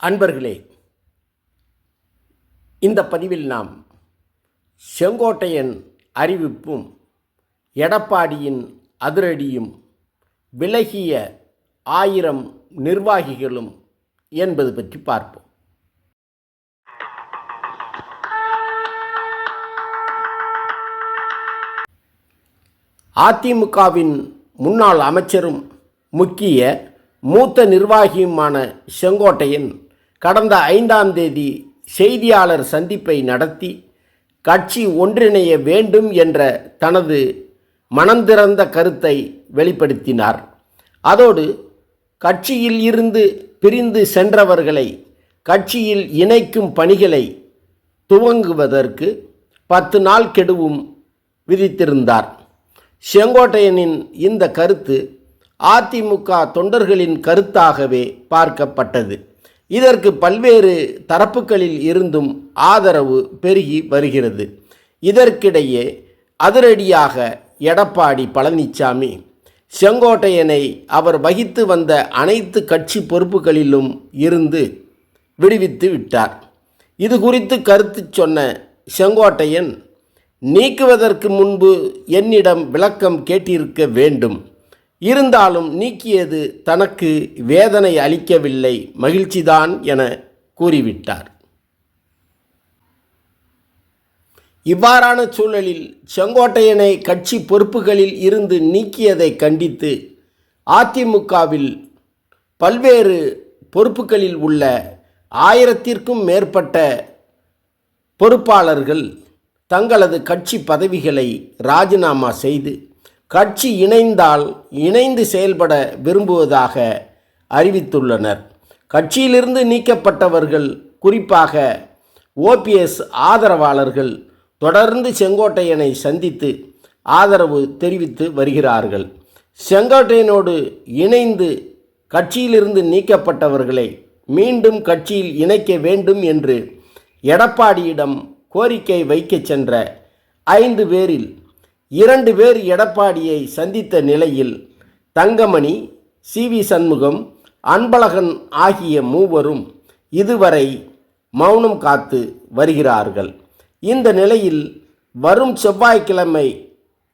அன்பர்களே இந்த பதிவில் நாம் செங்கோட்டையன் அறிவிப்பும் எடப்பாடியின் அதிரடியும் விலகிய ஆயிரம் நிர்வாகிகளும் என்பது பற்றி பார்ப்போம். அதிமுகவின் முன்னாள் அமைச்சரும் முக்கிய மூத்த நிர்வாகியுமான செங்கோட்டையன் கடந்த ஐந்தாம் தேதி செய்தியாளர் சந்திப்பை நடத்தி கட்சி ஒன்றிணைய வேண்டும் என்ற தனது மனந்திறந்த கருத்தை வெளிப்படுத்தினார். அதோடு கட்சியில் இருந்து பிரிந்து சென்றவர்களை கட்சியில் இணைக்கும் பணிகளை துவங்குவதற்கு பத்து நாள் கெடுவும் விதித்திருந்தார். செங்கோட்டையனின் இந்த கருத்து அதிமுக தொண்டர்களின் கருத்தாகவே பார்க்கப்பட்டது. இதற்கு பல்வேறு தரப்புகளில் இருந்தும் ஆதரவு பெருகி வருகிறது. இதற்கிடையே அதிரடியாக எடப்பாடி பழனிசாமி செங்கோட்டையனை அவர் வகித்து வந்த அனைத்து கட்சி பொறுப்புகளிலும் இருந்து விடுவித்து விட்டார். இது குறித்து கருத்து சொன்ன செங்கோட்டையன் நீக்குவதற்கு முன்பு என்னிடம் விளக்கம் கேட்டிருக்க வேண்டும். இருந்தாலும் நீக்கியது தனக்கு வேதனை அளிக்கவில்லை மகிழ்ச்சிதான் என கூறிவிட்டார். இவ்வாறான சூழலில் செங்கோட்டையனை கட்சி பொறுப்புகளில் இருந்து நீக்கியதை கண்டித்து அதிமுகவில் பல்வேறு பொறுப்புகளில் உள்ள ஆயிரத்திற்கும் மேற்பட்ட பொறுப்பாளர்கள் தங்களது கட்சி பதவிகளை ராஜினாமா செய்து கட்சி இணைந்தால் இணைந்து செயல்பட விரும்புவதாக அறிவித்துள்ளனர். கட்சியிலிருந்து நீக்கப்பட்டவர்கள் குறிப்பாக ஓபிஎஸ் ஆதரவாளர்கள் தொடர்ந்து செங்கோட்டையனை சந்தித்து ஆதரவு தெரிவித்து வருகிறார்கள். செங்கோட்டையனோடு இணைந்து கட்சியிலிருந்து நீக்கப்பட்டவர்களை மீண்டும் கட்சியில் இணைக்க வேண்டும் என்று எடப்பாடியிடம் கோரிக்கை வைக்கச் சென்ற ஐந்து பேரில் இரண்டு பேர் எடப்பாடியை சந்தித்த நிலையில் தங்கமணி சி வி சண்முகம் அன்பழகன் ஆகிய மூவரும் இதுவரை மௌனம் காத்து வருகிறார்கள். இந்த நிலையில் வரும் செவ்வாய்க்கிழமை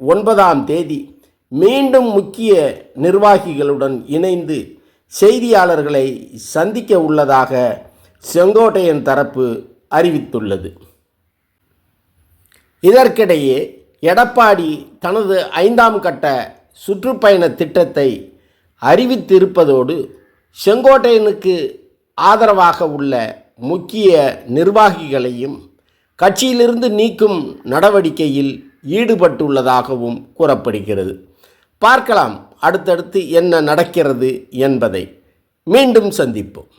ஒன்பதாம் தேதி மீண்டும் முக்கிய நிர்வாகிகளுடன் இணைந்து செய்தியாளர்களை சந்திக்க உள்ளதாக செங்கோட்டையன் தரப்பு அறிவித்துள்ளது. இதற்கிடையே எடப்பாடி தனது ஐந்தாம் கட்ட சுற்றுப்பயண திட்டத்தை அறிவித்திருப்பதோடு செங்கோட்டையனுக்கு ஆதரவாக உள்ள முக்கிய நிர்வாகிகளையும் கட்சியிலிருந்து நீக்கும் நடவடிக்கையில் ஈடுபட்டுள்ளதாகவும் கூறப்படுகிறது. பார்க்கலாம் அடுத்தடுத்து என்ன நடக்கிறது என்பதை மீண்டும் சந்திப்போம்.